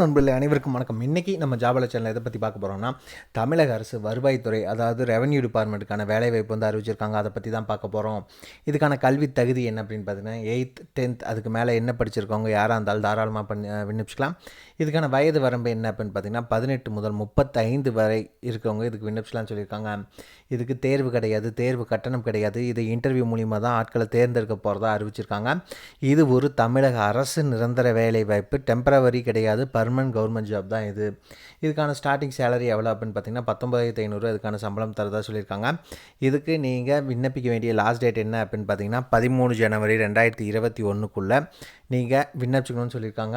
நண்பர்களே அனைவருக்கும் வணக்கம். இன்றைக்கி நம்ம ஜாபல சேனல் எதை பற்றி பார்க்க போகிறோம்னா தமிழக அரசு வருவாய்த்துறை அதாவது ரெவன்யூ டிபார்ட்மெண்ட்டுக்கான வேலைவாய்ப்பு வந்து அறிவிச்சிருக்காங்க. அதை பற்றி தான் பார்க்க போகிறோம் இதுக்கான கல்வி தகுதி என்ன அப்படின்னு பார்த்தீங்கன்னா எயித் டென்த் அதுக்கு மேலே என்ன படிச்சிருக்கவங்க யாராக இருந்தாலும் தாராளமாக பண்ணி விண்ணப்பிச்சிக்கலாம். இதுக்கான வயது வரம்பு என்ன அப்படின்னு பார்த்தீங்கன்னா பதினெட்டு முதல் முப்பத்தைந்து வரை இருக்கவங்க இதுக்கு விண்ணப்பிச்சலாம்னு சொல்லியிருக்காங்க. இதுக்கு தேர்வு கிடையாது தேர்வு கட்டணம் கிடையாது. இது இன்டர்வியூ மூலிமா தான் ஆட்களை தேர்ந்தெடுக்க போகிறதா அறிவிச்சிருக்காங்க. இது ஒரு தமிழக அரசு நிரந்தர வேலைவாய்ப்பு டெம்பரவரி கிடையாது பர்மனன்ட் கவர்மெண்ட் ஜாப் தான் இது. இதுக்கான ஸ்டார்டிங் சேலரி எவ்வளோ அப்படின்னு பார்த்தீங்கன்னா பத்தொம்பதாயிரத்து ஐநூறு இதுக்கான சம்பளம் தரதாக சொல்லியிருக்காங்க. இதுக்கு நீங்கள் விண்ணப்பிக்க வேண்டிய லாஸ்ட் டேட் என்ன அப்படின்னு பார்த்தீங்கன்னா பதிமூணு ஜனவரி ரெண்டாயிரத்தி இருபத்தி ஒன்றுக்குள்ளே நீங்கள் விண்ணப்பிச்சுக்கணும்னு சொல்லியிருக்காங்க.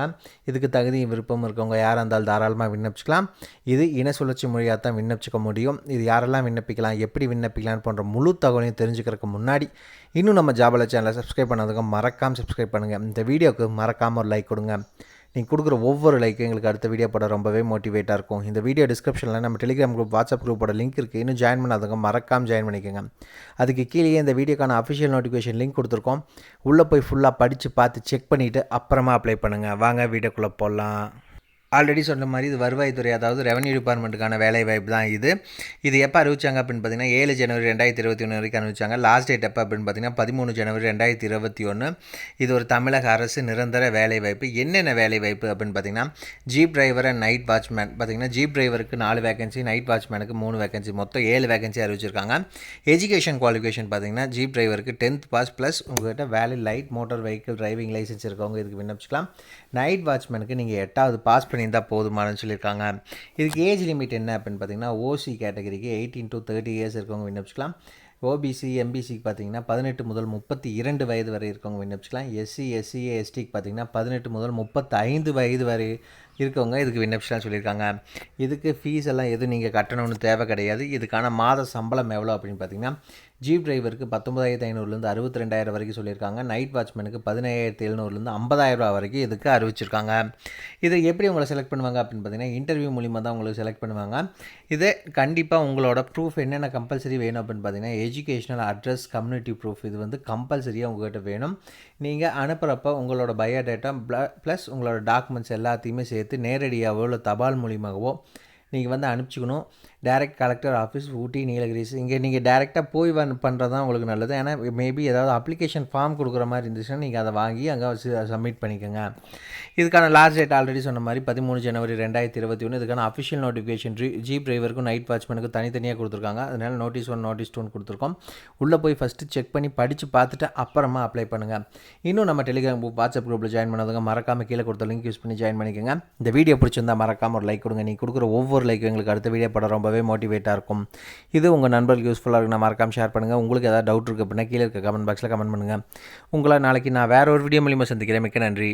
இதுக்கு தகுதி விருப்பம் இருக்கவங்க யாராக இருந்தாலும் தாராளமாக விண்ணப்பிச்சுக்கலாம். இது இன சுழற்சி மொழியாக தான் விண்ணப்பிச்சுக்க முடியும். இது யாரெல்லாம் விண்ணப்பிக்கலாம் எப்படி விண்ணப்பிக்கலாம் போன்ற முழு தகவலையும் தெரிஞ்சுக்கிறதுக்கு முன்னாடி இன்னும் நம்ம ஜாபல சேனலை சப்ஸ்கிரைப் பண்ணதுக்கு மறக்காமல் சப்ஸ்கிரைப் பண்ணுங்கள் இந்த வீடியோவுக்கு மறக்காமல் ஒரு லைக் கொடுங்க. நீங்கள் கொடுக்குற ஒவ்வொரு லைக்கும் எங்களுக்கு அடுத்த வீடியோ படம் ரொம்பவே மோட்டிவேட்டாக இருக்கும். இந்த வீடியோ டிஸ்கிரிப்ஷனில் நம்ம டெலிகிராம் குரூப் வாட்ஸ்அப் குரூப்போட லிங்க் இருக்குது இன்னும் ஜாயின் பண்ணாதவங்க மறக்காமல் ஜாயின் பண்ணிக்கோங்க. அதுக்கு கீழே இந்த வீடியோக்கான அஃபிஷியல் நோட்டிஃபிகேஷன் லிங்க் கொடுத்துருக்கோம். உள்ளே போய் ஃபுல்லாக படித்து பார்த்து செக் பண்ணிவிட்டு அப்புறமா அப்ளை பண்ணுங்கள் வாங்க வீடியோக்குள்ளே போடலாம் ஆல்ரெடி சொன்ன மாதிரி இது வருவாய்த்துறை அதாவது ரெவன்யூ டிபார்ட்மெண்ட்டுக்கான வேலை வாய்ப்பு தான் இது. இது எப்போ அறிவிச்சாங்க அப்படின்னு பார்த்தீங்கன்னா ஏழு ஜனவரி ரெண்டாயிரத்தி இருபத்தி ஒன்று வரைக்கும் அறிவிச்சாங்க. லாஸ்ட் டேட் எப்போ அப்படின்னு பார்த்தீங்கன்னா பதிமூணு ஜனவரி ரெண்டாயிரத்தி இருபத்தி ஒன்று இது ஒரு தமிழக அரசு நிரந்தர வேலை வாய்ப்பு. என்னென்ன வேலை வாய்ப்பு அப்படின்னு பார்த்தீங்கன்னா jeep driver and night watchman பார்த்தீங்கன்னா ஜீப் டிரைவருக்கு நாலு வேகன்சி நைட் வாட்ச்மேனுக்கு மூணு வேகன்சி மொத்தம் ஏழு வேகன்சி அறிவிச்சிருக்காங்க. எஜுகேஷன் குவாலிஃபிகேஷன் பார்த்தீங்கன்னா ஜீப் டிரைவருக்கு டென்த் பாஸ் ப்ளஸ் உங்கள்கிட்ட valid light motor vehicle driving licence இருக்கவங்க இதுக்கு விண்ணப்பிச்சிக்கலாம். நைட் வாட்ச்மேனுக்கு நீங்கள் எட்டாவது பாஸ் பண்ணி பண்ணியிருந்தால் போதுமானு சொல்லியிருக்காங்க. இதுக்கு ஏஜ் லிமிட் என்ன அப்படின்னு பார்த்தீங்கன்னா ஓசி கேட்டகரிக்கு எயிட்டீன் டு தேர்ட்டி இயர்ஸ் இருக்கவங்க விண்ணப்பிச்சிக்கலாம். ஓபிசி எம்பிசிக்கு பார்த்தீங்கன்னா பதினெட்டு முதல் முப்பத்தி இரண்டு வயது வரை இருக்கவங்க விண்ணப்பிச்சிக்கலாம். எஸ்சி எஸ்சி எஸ்டிக்கு பார்த்தீங்கன்னா பதினெட்டு முதல் முப்பத்தைந்து வயது வரை இருக்கவங்க இதுக்கு விண்ணப்பிச்சலாம் சொல்லியிருக்காங்க. இதுக்கு ஃபீஸ் எல்லாம் எதுவும் நீங்கள் கட்டணும்னு தேவை கிடையாது. இதுக்கான மாத சம்பளம் எவ்வளோ அப்படின்னு பார்த்தீங்கன்னா ஜீப் டிரைவருக்கு பத்தொம்பதாயிரத்து ஐநூறுலேருந்து அறுபத்தி ரெண்டாயிரம் வரைக்கும் சொல்லியிருக்காங்க. நைட் வாட்ச்மேனுக்கு பதினாயிரத்து எழுநூறுலேருந்து ஐம்பதாயிரம் ரூபா வரைக்கும் இதுக்கு அறிவிச்சிருக்காங்க. இதை எப்படி உங்களை செலக்ட் பண்ணுவாங்க அப்படின்னு பார்த்தீங்கன்னா இன்டர்வியூ மூலிமா தான் உங்களுக்கு செலக்ட் பண்ணுவாங்க. இதே கண்டிப்பாக உங்களோட ப்ரூஃப் என்னென்ன கம்பல்சரி வேணும் அப்படின்னு பார்த்தீங்கன்னா எஜுகேஷனல் அட்ரஸ் கம்யூனிட்டி ப்ரூஃப் இது வந்து கம்பல்சரியாக உங்கள்கிட்ட வேணும். நீங்கள் அனுப்புகிறப்ப உங்களோட பயோடேட்டா ப்ளஸ் உங்களோட டாக்குமெண்ட்ஸ் எல்லாத்தையுமே சேர்த்து நேரடியாகவோ இல்லை தபால் மூலியமாகவோ நீங்கள் வந்து அனுப்பிச்சிக்கணும். Direct collector office Ooty Nilgiris இங்கே நீங்கள் டேரெக்டாக போய் வந் பண்ணுறது தான் உங்களுக்கு நல்லது. ஏன்னா மேபி ஏதாவது அப்ளிகேஷன் ஃபார்ம் கொடுக்குற மாதிரி இருந்துச்சுன்னா நீங்கள் அதை வாங்கி அங்கே சப்மிட் பண்ணிக்கோங்க. இதுக்கான லாஸ்ட் டேட் ஆல்ரெடி சொன்ன மாதிரி பதிமூணு ஜனவரி ரெண்டாயிரத்தி இருபத்தி ஒன்று இதுக்கான அஃபிஷியல் நோட்டிஃபிகேஷன் ஜீப் டிரைவருக்கும் நைட் வாட்ச்மேனுக்கும் தனித்தனியாக கொடுத்துருக்காங்க. அதனால் நோட்டீஸ் ஒன் நோட்டீஸ் டூன் கொடுத்துருக்கோம். உள்ளே போய் ஃபஸ்ட்டு செக் பண்ணி படித்து பார்த்துட்டு அப்புறமா அப்ளை பண்ணுங்கள் இன்னும் நம்ம டெலிகிராம் வாட்ஸ்அப் குரூப்பில் ஜாயின் பண்ணதுங்க மறக்காமல் கீழே கொடுத்த லிங்க் யூஸ் பண்ணி ஜாயின் பண்ணிக்கோங்க. இந்த வீடியோ பிடிச்சிருந்தா மறக்காமல் ஒரு லைக் கொடுங்க. நீ கொடுக்குற ஒவ்வொரு லைக் எங்களுக்கு அடுத்த வீடியோ படம் ரொம்ப ரொம்பவே மோட்டிவேட்டாக இருக்கும். இது உங்கள் நண்பர்களுக்கு யூஸ்ஃபுல்லாக இருக்குன்னா மறக்காமல் ஷேர் பண்ணுங்கள் உங்களுக்கு ஏதாவது டவுட் இருக்குது அப்படின்னா கீழே இருக்க கமெண்ட் பாக்ஸில் கமெண்ட் பண்ணுங்கள் உங்களை நாளைக்கு நான் வேறு ஒரு வீடியோ மூலியமாக சந்திக்கிறேன். மிக்க நன்றி.